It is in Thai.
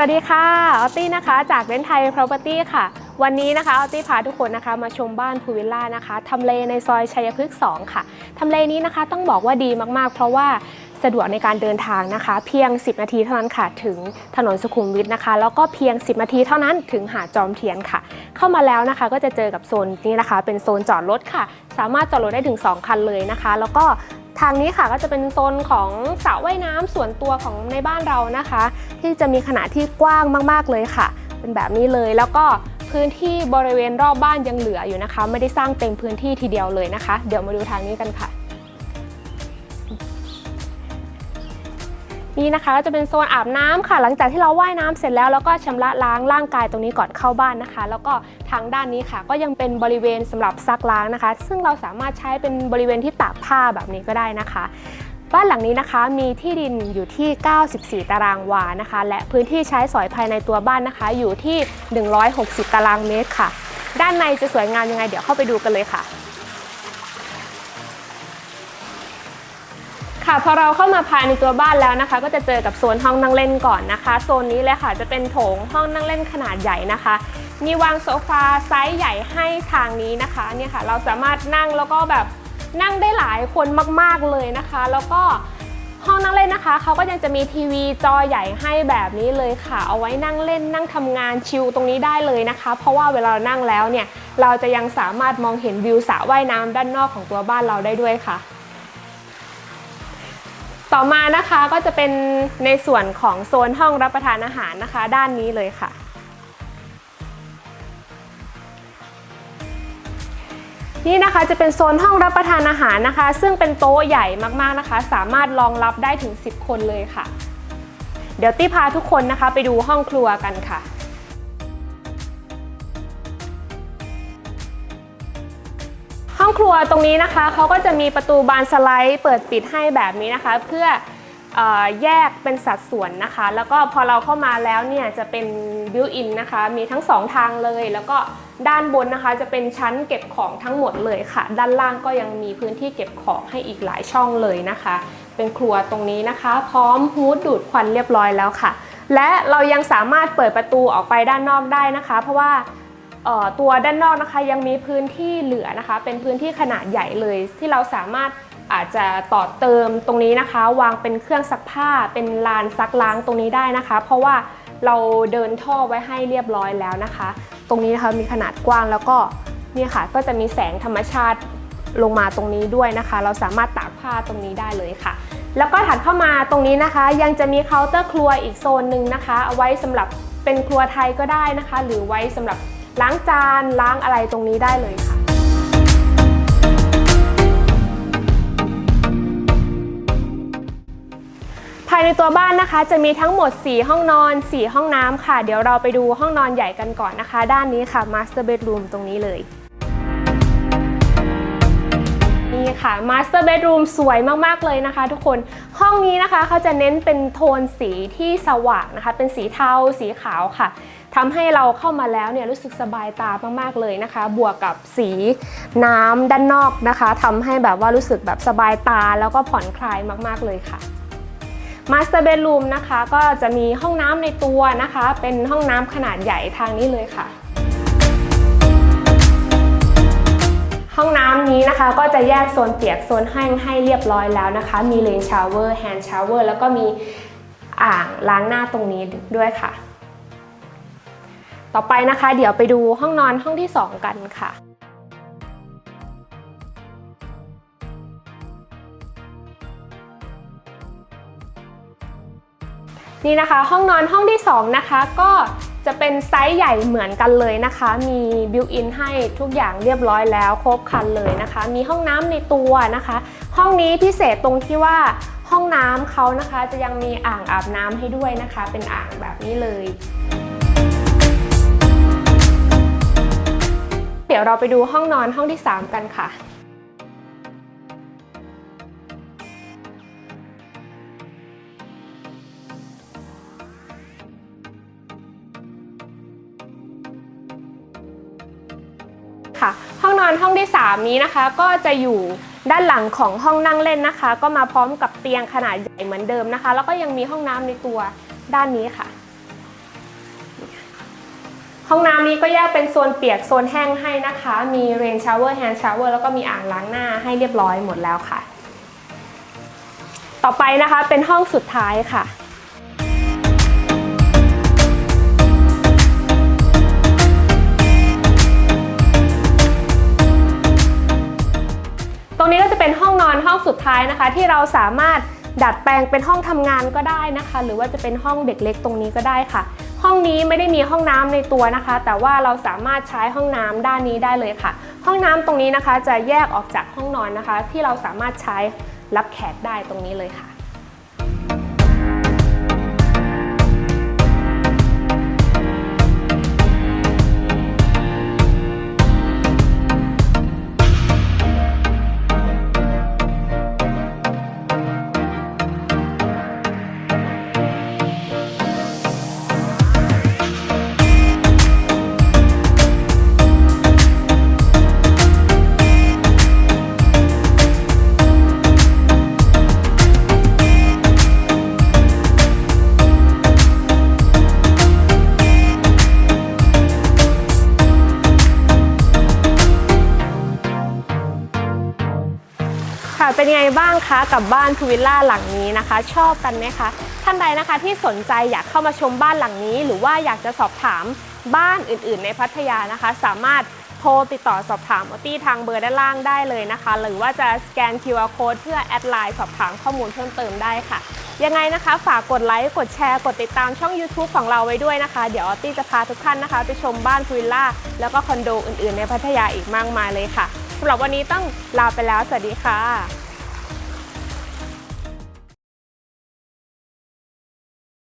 สวัสดีค่ะ ออตตี้นะคะ จากเรนไทย Property ค่ะ วันนี้นะคะ ออตตี้พาทุกคนนะคะ มาชมบ้านพูวิลล่านะคะ ทำเลในซอยชัยพฤกษ์2ค่ะ ทำเลนี้นะคะต้องบอกว่าดีมากๆ เพราะว่าสะดวกในการเดินทางนะคะ เพียง 10 นาทีเท่านั้นค่ะ ถึงถนนสุขุมวิทนะคะ แล้วก็เพียง 10 นาทีเท่านั้นถึงหาดจอมเทียนค่ะ เข้ามาแล้วนะคะก็จะเจอกับโซนนี้นะคะ เป็นโซนจอดรถค่ะ สามารถจอดรถได้ถึง 2 คันเลยนะคะ แล้วก็ ทางนี้ค่ะก็จะเป็นโซนของสระว่ายน้ำส่วนตัวของในบ้านเรานะคะ ที่จะมีขนาดที่กว้างมาก ๆเลยค่ะ เป็นแบบนี้เลยแล้วก็พื้นที่บริเวณรอบบ้านยังเหลืออยู่นะคะ ไม่ได้สร้างเต็มพื้นที่ทีเดียวเลยนะคะ เดี๋ยวมาดูทางนี้กันค่ะ นี่นะคะก็จะเป็นโซนอาบน้ำค่ะ หลังจากที่เราว่ายน้ำเสร็จแล้วแล้วก็ชำระล้างร่างกายตรงนี้ก่อนเข้าบ้านนะคะ แล้วก็ทางด้านนี้ค่ะ ก็ยังเป็นบริเวณสำหรับซักล้างนะคะ ซึ่งเราสามารถใช้เป็นบริเวณที่ตากผ้าแบบนี้ก็ได้นะคะบ้านหลังนี้นะคะมีที่ดินอยู่ที่ 94 ตารางวานะคะ และพื้นที่ใช้สอยภายในตัวบ้านนะคะ อยู่ที่ 160 ตารางเมตรค่ะ ด้านในจะสวยงามยังไงเดี๋ยวเข้าไปดูกันเลยค่ะ ค่ะพอเราเข้ามาภายในตัวบ้านแล้วนะคะ ก็จะเจอกับโซนห้องนั่งเล่นก่อนนะคะ โซนนี้เลยค่ะจะเป็นโถงห้องนั่งเล่นขนาดใหญ่นะคะ มีวางโซฟาไซส์ใหญ่ให้ทางนี้นะคะเนี่ยค่ะเราสามารถนั่งแล้วก็แบบนั่งได้หลายคนมากๆเลยนะคะ แล้วก็ห้องนั่งเล่นนะคะเขาก็ยังจะมีทีวีจอใหญ่ให้แบบนี้เลยค่ะ เอาไว้นั่งเล่นนั่งทำงานชิลตรงนี้ได้เลยนะคะ เพราะว่าเวลาเรานั่งแล้วเนี่ยเราจะยังสามารถมองเห็นวิวสระว่ายน้ำด้านนอกของตัวบ้านเราได้ด้วยค่ะ ต่อมานะคะก็จะเป็นในส่วนของโซนห้องรับประทานอาหารนะคะ ด้านนี้เลยค่ะ นี่นะคะจะเป็นโซนห้องรับประทานอาหารนะคะ ซึ่งเป็นโต๊ะใหญ่มากๆนะคะ สามารถรองรับได้ถึง 10 คนเลยค่ะ เดี๋ยวตี้พาทุกคนนะคะไปดูห้องครัวกันค่ะ ห้องครัวตรงนี้นะคะเขาก็จะมีประตูบานสไลด์ เปิดปิดให้แบบนี้นะคะ เพื่อแยกเป็นสัดส่วนนะคะ แล้วก็พอเราเข้ามาแล้วเนี่ยจะเป็นบิวอินนะคะ มีทั้งสองทางเลย แล้วก็ด้านบนนะคะ จะเป็นชั้นเก็บของทั้งหมดเลยค่ะ ด้านล่างก็ยังมีพื้นที่เก็บของให้อีกหลายช่องเลยนะคะ เป็นครัวตรงนี้นะคะ พร้อมฮูดดูดควันเรียบร้อยแล้วค่ะ และเรายังสามารถเปิดประตูออกไปด้านนอกได้นะคะ เพราะว่า ตัวด้านนอกนะคะยังมีพื้นที่เหลือนะคะ เป็นพื้นที่ขนาดใหญ่เลย ที่เราสามารถอาจจะต่อเติมตรงนี้นะคะ วางเป็นเครื่องซักผ้า เป็นลานซักล้างตรงนี้ได้นะคะ เพราะว่าเราเดินท่อไว้ให้เรียบร้อยแล้วนะคะ ตรงนี้นะคะมีขนาดกว้างแล้วก็นี่ค่ะก็จะมีแสงธรรมชาติลงมาตรงนี้ด้วยนะคะ เราสามารถตากผ้าตรงนี้ได้เลยค่ะ แล้วก็ถัดเข้ามาตรงนี้นะคะ ยังจะมีเคาน์เตอร์ครัวอีกโซนหนึ่งนะคะ เอาไว้สำหรับเป็นครัวไทยก็ได้นะคะ หรือไว้สำหรับ ล้างจานล้างอะไรตรงนี้ได้เลยค่ะ ภายในตัวบ้านนะคะจะมีทั้งหมด 4 ห้องนอน 4 ห้องน้ำค่ะ เดี๋ยวเราไปดูห้องนอนใหญ่กันก่อนนะคะ ด้านนี้ค่ะ Master Bedroom ตรงนี้เลยนี่ค่ะ Master Bedroom สวยมาก ๆ เลยนะคะทุกคน ห้องนี้นะคะเขาจะเน้นเป็นโทนสีที่สว่างนะคะ เป็นสีเทา สีขาวค่ะ ทำให้เราเข้ามาแล้วเนี่ยรู้สึกสบายตามากๆเลยนะคะ บวกกับสีน้ำด้านนอกนะคะทำให้แบบว่ารู้สึกแบบสบายตาแล้วก็ผ่อนคลายมากๆเลยค่ะ Master Bedroom นะคะก็จะมีห้องน้ำในตัวนะคะ เป็นห้องน้ำขนาดใหญ่ทางนี้เลยค่ะ ห้องน้ำนี้นะคะก็จะแยกโซนเปียกโซนแห้งให้เรียบร้อยแล้วนะคะ มีเลนชาวเวอร์แฮนด์ชาวเวอร์แล้วก็มีอ่างล้างหน้าตรงนี้ด้วยค่ะ ต่อไปนะคะ เดี๋ยวไปดูห้องนอนห้องที่ 2 กันค่ะนี่นะคะห้องนอนห้องที่ 2 นะคะ ก็จะเป็นไซส์ใหญ่เหมือนกันเลยนะคะ มีบิวอินให้ทุกอย่างเรียบร้อยแล้วครบครันเลยนะคะ มีห้องน้ำในตัวนะคะ ห้องนี้พิเศษตรงที่ว่าห้องน้ำเขานะคะจะยังมีอ่างอาบน้ำให้ด้วยนะคะ เป็นอ่างแบบนี้เลย ดี๋ยวเราไปดูห้องนอนห้องที่ 3 กันค่ะค่ะห้องนอนห้องที่ 3 นี้นะคะก็จะอยู่ด้านหลังของห้องนั่งเล่นนะคะ ก็มาพร้อมกับเตียงขนาดใหญ่เหมือนเดิมนะคะ แล้วก็ยังมีห้องน้ำในตัวด้านนี้ค่ะ ห้องน้ำนี้ก็แยกเป็นโซนเปียกโซนแห้งให้นะคะ มี rain shower hand shower แล้วก็มีอ่างล้างหน้าให้เรียบร้อยหมดแล้วค่ะ ต่อไปนะคะเป็นห้องสุดท้ายค่ะตรงนี้ก็จะเป็นห้องนอนห้องสุดท้ายนะคะ ที่เราสามารถดัดแปลงเป็นห้องทำงานก็ได้นะคะ หรือว่าจะเป็นห้องเด็กเล็กตรงนี้ก็ได้ค่ะ ห้องนี้ไม่ได้มีห้องน้ำในตัวนะคะ แต่ว่าเราสามารถใช้ห้องน้ำด้านนี้ได้เลยค่ะ ห้องน้ำตรงนี้นะคะจะแยกออกจากห้องนอนนะคะ ที่เราสามารถใช้รับแขกได้ตรงนี้เลยค่ะ ค่ะ เป็นยังไงบ้างคะกับบ้านพูวิลล่าหลังนี้นะคะ ชอบกันไหมคะ ท่านใดนะคะที่สนใจอยากเข้ามาชมบ้านหลังนี้ หรือว่าอยากจะสอบถามบ้านอื่น ๆ ในพัทยานะคะ สามารถโทรติดต่อสอบถามออตี้ทางเบอร์ด้านล่างได้เลยนะคะ หรือว่าจะสแกน QR code เพื่อแอดไลน์สอบถามข้อมูลเพิ่มเติมได้ค่ะ ยังไงนะคะ ฝากกดไลค์ กดแชร์ กดติดตามช่อง YouTube ของเราไว้ด้วยนะคะ เดี๋ยวออตี้จะพาทุกท่านนะคะ ไปชมบ้านพูวิลล่า แล้วก็คอนโดอื่น ๆ ในพัทยาอีกมากมายเลยค่ะ สำหรับวันนี้ต้องลาไปแล้ว สวัสดีค่ะ